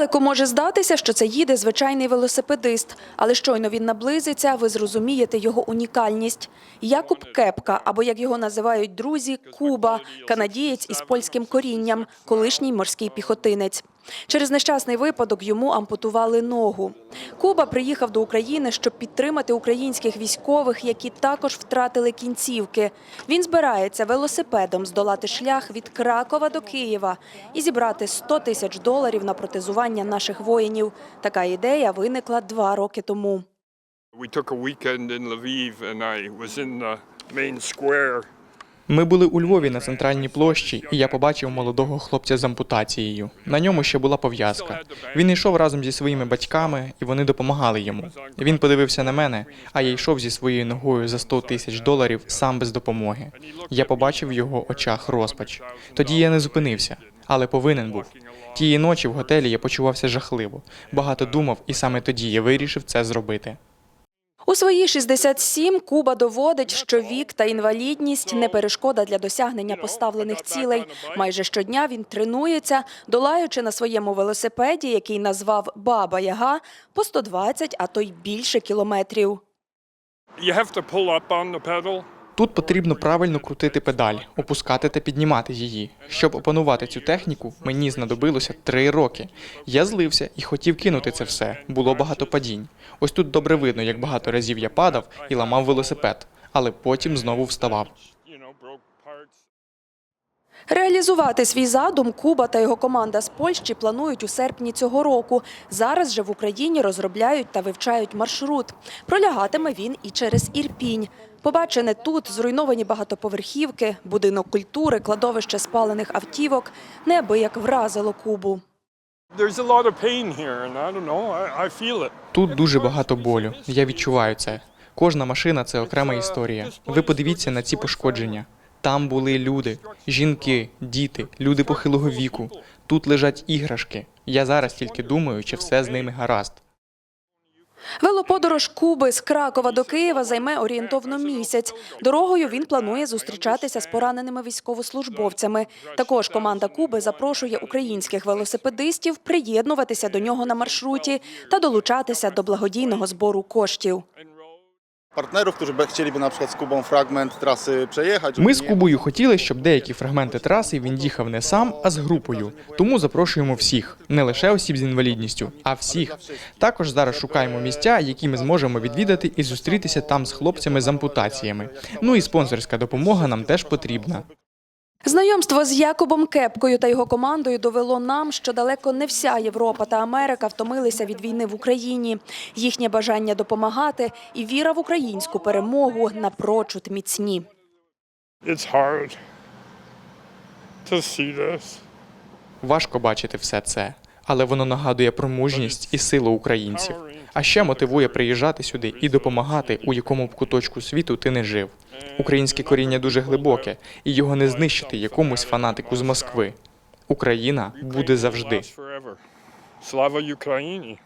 Здалеку може здатися, що це їде звичайний велосипедист, але щойно він наблизиться, ви зрозумієте його унікальність. Якуб Кепка, або як його називають друзі, Куба, канадієць із польським корінням, колишній морський піхотинець. Через нещасний випадок йому ампутували ногу. Куба приїхав до України, щоб підтримати українських військових, які також втратили кінцівки. Він збирається велосипедом здолати шлях від Кракова до Києва і зібрати 100 тисяч доларів на протезування наших воїнів. Така ідея виникла два роки тому. We took a weekend in Lviv and I was in the main square. Ми були у Львові на центральній площі, і я побачив молодого хлопця з ампутацією. На ньому ще була пов'язка. Він йшов разом зі своїми батьками, і вони допомагали йому. Він подивився на мене, а я йшов зі своєю ногою за 100 тисяч доларів сам без допомоги. Я побачив в його очах розпач. Тоді я не зупинився, але повинен був. Тієї ночі в готелі я почувався жахливо. Багато думав, і саме тоді я вирішив це зробити. У свої 67 Куба доводить, що вік та інвалідність не перешкода для досягнення поставлених цілей. Майже щодня він тренується, долаючи на своєму велосипеді, який назвав Баба Яга, по 120, а то й більше кілометрів. You have to pull up on the pedal. Тут потрібно правильно крутити педаль, опускати та піднімати її. Щоб опанувати цю техніку, мені знадобилося три роки. Я злився і хотів кинути це все. Було багато падінь. Ось тут добре видно, як багато разів я падав і ламав велосипед, але потім знову вставав. Реалізувати свій задум Куба та його команда з Польщі планують у серпні цього року. Зараз же в Україні розробляють та вивчають маршрут. Пролягатиме він і через Ірпінь. Побачене тут зруйновані багатоповерхівки, будинок культури, кладовище спалених автівок неабияк вразило Кубу. Тут дуже багато болю. Я відчуваю це. Кожна машина це окрема історія. Ви подивіться на ці пошкодження. Там були люди, жінки, діти, люди похилого віку. Тут лежать іграшки. Я зараз тільки думаю, чи все з ними гаразд. Велоподорож Куби з Кракова до Києва займе орієнтовно місяць. Дорогою він планує зустрічатися з пораненими військовослужбовцями. Також команда Куби запрошує українських велосипедистів приєднуватися до нього на маршруті та долучатися до благодійного збору коштів. Partnerów, którzy chcieliby na przykład z Kubą fragment trasy przejechać. Ми з Кубою хотіли, щоб деякі фрагменти траси він їхав не сам, а з групою. Тому запрошуємо всіх, не лише осіб з інвалідністю, а всіх. Також зараз шукаємо місця, які ми зможемо відвідати і зустрітися там з хлопцями з ампутаціями. Ну і спонсорська допомога нам теж потрібна. Знайомство з Якобом Кепкою та його командою довело нам, що далеко не вся Європа та Америка втомилися від війни в Україні. Їхнє бажання допомагати і віра в українську перемогу напрочуд міцні. It's hard to. Важко бачити все це, але воно нагадує про мужність і силу українців. А ще мотивує приїжджати сюди і допомагати, у якому б куточку світу ти не жив. Українське коріння дуже глибоке, і його не знищити якомусь фанатику з Москви. Україна буде завжди. Слава Ukraini.